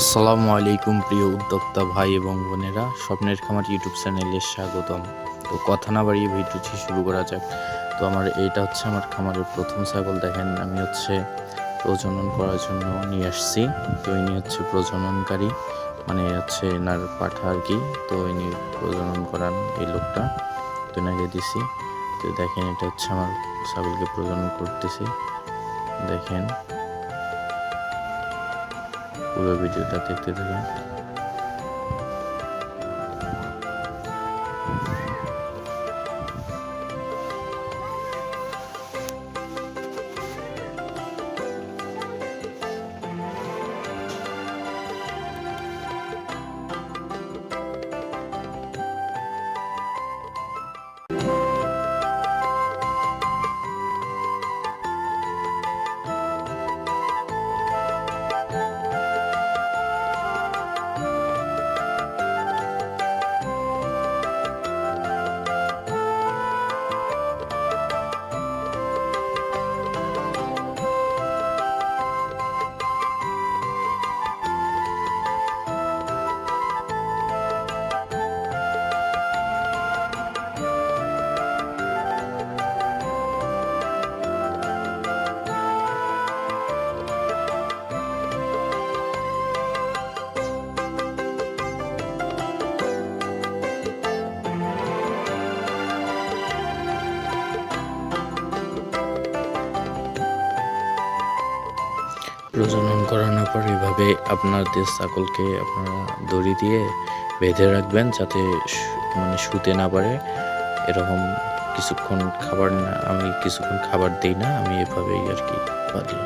আসসালামু আলাইকুম প্রিয় উদ্যোক্তা ভাই এবং বোনেরা, স্বপ্নের খামার ইউটিউব চ্যানেলে স্বাগতম। তো কথা না বাড়িয়ে ভিডিওটি শুরু করা যাক। তো আমার এইটা হচ্ছে আমার খামারের প্রথম ছাগল, দেখেন আমি হচ্ছে প্রজনন করার জন্য নিয়ে আসছি। তো ইনি হচ্ছে প্রজননকারী মানে হচ্ছে এনার পাঠা আর কি। তো ইনি প্রজনন করান এই লোকটা, তো এনাকে দিছি। তো দেখেন এটা হচ্ছে আমার ছাগলকে প্রজনন করতেছি। দেখেন। পুরো ভিডিওটা দেখতে থাকুন। প্রজনন করানোর পর আপনার দেশ ছাগলকে আপনারা দড়ি দিয়ে বেঁধে রাখবেন যাতে মানে শুতে না পারে। এরকম কিছুক্ষণ খাবার না আমি কিছুক্ষণ খাবার দিই না, আমি এভাবেই আর কি বাঁধি।